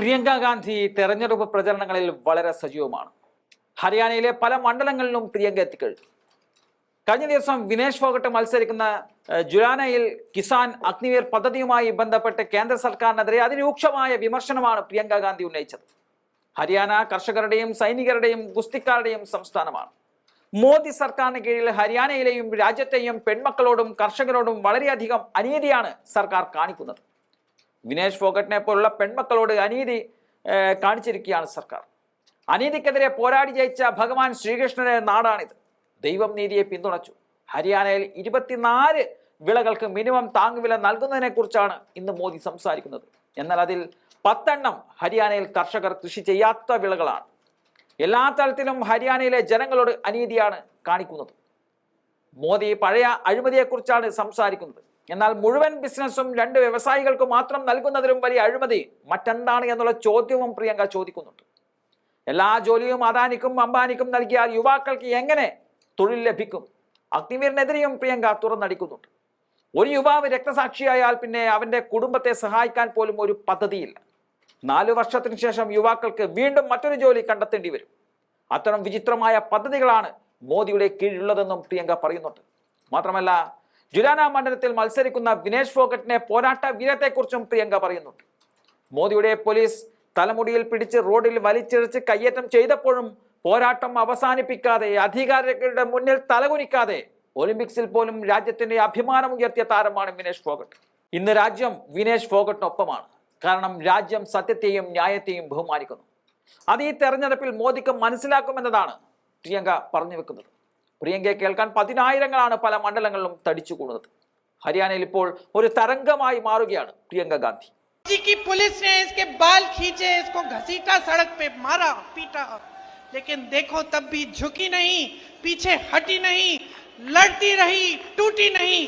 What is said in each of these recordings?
പ്രിയങ്ക ഗാന്ധി തെരഞ്ഞെടുപ്പ് പ്രചരണങ്ങളിൽ വളരെ സജീവമാണ്. ഹരിയാനയിലെ പല മണ്ഡലങ്ങളിലും പ്രിയങ്ക എത്തിക്കഴിഞ്ഞു. കഴിഞ്ഞ ദിവസം വിനേഷ് ഫോഗട്ട് മത്സരിക്കുന്ന ജുലാനയിൽ കിസാൻ അഗ്നിവീർ പദ്ധതിയുമായി ബന്ധപ്പെട്ട് കേന്ദ്ര സർക്കാരിനെതിരെ അതിരൂക്ഷമായ വിമർശനമാണ് പ്രിയങ്ക ഗാന്ധി ഉന്നയിച്ചത്. ഹരിയാന കർഷകരുടെയും സൈനികരുടെയും ഗുസ്തിക്കാരുടെയും സംസ്ഥാനമാണ്. മോദി സർക്കാരിന് കീഴിൽ ഹരിയാനയിലെയും രാജ്യത്തെയും പെൺമക്കളോടും കർഷകരോടും വളരെയധികം അനീതിയാണ് സർക്കാർ കാണിക്കുന്നത്. വിനേഷ് ഫോഗട്ടിനെ പോലുള്ള പെൺമക്കളോട് അനീതി കാണിച്ചിരിക്കുകയാണ് സർക്കാർ. അനീതിക്കെതിരെ പോരാടി ജയിച്ച ഭഗവാൻ ശ്രീകൃഷ്ണന്റെ നാടാണിത്. ദൈവം നീതിയെ പിന്തുണച്ചു. ഹരിയാനയിൽ ഇരുപത്തിനാല് വിളകൾക്ക് മിനിമം താങ്ങുവില നൽകുന്നതിനെ കുറിച്ചാണ് ഇന്ന് മോദി സംസാരിക്കുന്നത്. എന്നാൽ അതിൽ പത്തെണ്ണം ഹരിയാനയിൽ കർഷകർ കൃഷി ചെയ്യാത്ത വിളകളാണ്. എല്ലാ തലത്തിലും ഹരിയാനയിലെ ജനങ്ങളോട് അനീതിയാണ് കാണിക്കുന്നത്. മോദി പഴയ അഴിമതിയെക്കുറിച്ചാണ് സംസാരിക്കുന്നത്. എന്നാൽ മുഴുവൻ ബിസിനസ്സും രണ്ട് വ്യവസായികൾക്ക് മാത്രം നൽകുന്നതിലും വലിയ അഴിമതി മറ്റെന്താണ് എന്നുള്ള ചോദ്യവും പ്രിയങ്ക ചോദിക്കുന്നുണ്ട്. എല്ലാ ജോലിയും അദാനിക്കും അംബാനിക്കും നൽകിയാൽ യുവാക്കൾക്ക് എങ്ങനെ തൊഴിൽ ലഭിക്കും? അഗ്നിവീറിനെതിരെയും പ്രിയങ്ക തുറന്നടിക്കുന്നുണ്ട്. ഒരു യുവാവ് രക്തസാക്ഷിയായാൽ പിന്നെ അവന്റെ കുടുംബത്തെ സഹായിക്കാൻ പോലും ഒരു പദ്ധതിയില്ല. നാലു വർഷത്തിന് ശേഷം യുവാക്കൾക്ക് വീണ്ടും മറ്റൊരു ജോലി കണ്ടെത്തേണ്ടി വരും. അത്തരം വിചിത്രമായ പദ്ധതികളാണ് മോദിയുടെ കീഴിലുള്ളതെന്നും പ്രിയങ്ക പറയുന്നുണ്ട്. മാത്രമല്ല ജുലാന മണ്ഡലത്തിൽ മത്സരിക്കുന്ന വിനേഷ് ഫോഗട്ടിനെ പോരാട്ട വീരത്തെക്കുറിച്ചും പ്രിയങ്ക പറയുന്നുണ്ട് മോദിയുടെ പോലീസ് തലമുടിയിൽ പിടിച്ച് റോഡിൽ വലിച്ചിഴച്ച് കയ്യേറ്റം ചെയ്തപ്പോഴും പോരാട്ടം അവസാനിപ്പിക്കാതെ അധികാരികളുടെ മുന്നിൽ തലകുനിക്കാതെ ഒളിമ്പിക്സിൽ പോലും രാജ്യത്തിന്റെ അഭിമാനം ഉയർത്തിയ താരമാണ് വിനേഷ് ഫോഗട്ട്. ഇന്ന് രാജ്യം വിനേഷ് ഫോഗട്ടിനൊപ്പമാണ്. കാരണം രാജ്യം സത്യത്തെയും ന്യായത്തെയും ബഹുമാനിക്കുന്നു. അത് ഈ തെരഞ്ഞെടുപ്പിൽ മോദിക്ക് മനസ്സിലാക്കുമെന്നതാണ് പ്രിയങ്ക പറഞ്ഞു വെക്കുന്നത്. പ്രിയങ്കയെ കേൾക്കാൻ പതിനായിരങ്ങളാണ് പല മണ്ഡലങ്ങളിലും തടിച്ചു കൂടുന്നത് ഹരിയാനയിൽ ഇപ്പോൾ ഒരു തരംഗമായി മാറുകയാണ് പ്രിയങ്ക ഗാന്ധി जी की पुलिस ने इसके बाल खींचे इसको घसीटा सड़क पे मारा पीटा लेकिन देखो तब भी झुकी नहीं पीछे हटी नहीं लड़ती रही टूटी नहीं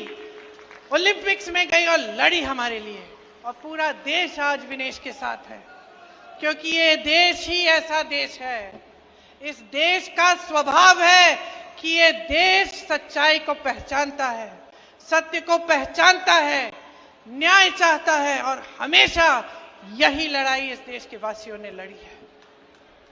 ओलंपिक्स में गई और लड़ी हमारे लिए और पूरा देश आज विनेश के साथ है क्योंकि ये देश ही ऐसा देश है इस देश का स्वभाव है कि ये देश सच्चाई को पहचानता है, सत्य को पहचानता है, न्याय चाहता है और हमेशा यही लड़ाई इस देश के वासियों ने लड़ी है।